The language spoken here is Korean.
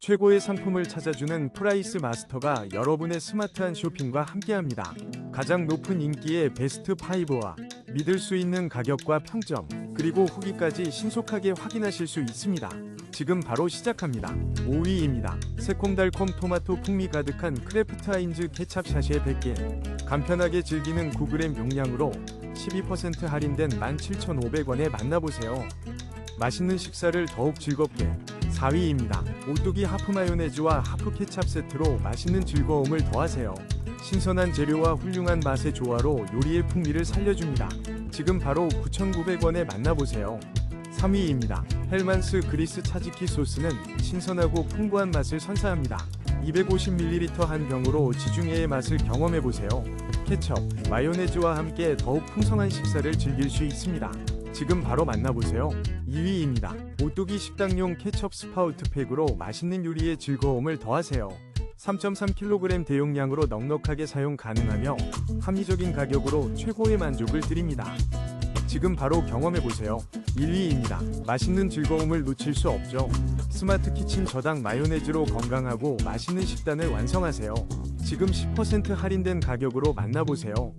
최고의 상품을 찾아주는 프라이스 마스터가 여러분의 스마트한 쇼핑과 함께합니다. 가장 높은 인기의 베스트 5와 믿을 수 있는 가격과 평점, 그리고 후기까지 신속하게 확인하실 수 있습니다. 지금 바로 시작합니다. 5위입니다. 새콤달콤 토마토 풍미 가득한 크래프트 하인즈 케찹 샤시의 100개. 간편하게 즐기는 9g 용량으로 12% 할인된 17,500원에 만나보세요. 맛있는 식사를 더욱 즐겁게 4위입니다. 오뚜기 하프 마요네즈와 하프 케찹 세트로 맛있는 즐거움을 더하세요. 신선한 재료와 훌륭한 맛의 조화로 요리의 풍미를 살려줍니다. 지금 바로 9,900원에 만나보세요. 3위입니다. 헬만스 그리스 차지키 소스는 신선하고 풍부한 맛을 선사합니다. 250ml 한 병으로 지중해의 맛을 경험해보세요. 케첩, 마요네즈와 함께 더욱 풍성한 식사를 즐길 수 있습니다. 지금 바로 만나보세요. 2위입니다. 오뚜기 식당용 케첩 스파우트 팩으로 맛있는 요리의 즐거움을 더하세요. 3.3kg 대용량으로 넉넉하게 사용 가능하며 합리적인 가격으로 최고의 만족을 드립니다. 지금 바로 경험해보세요. 1위입니다. 맛있는 즐거움을 놓칠 수 없죠. 스마트 키친 저당 마요네즈로 건강하고 맛있는 식단을 완성하세요. 지금 10% 할인된 가격으로 만나보세요.